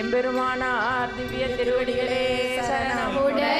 எம்பெருமானார் திவ்ய திருவடிகளே சரணமுடை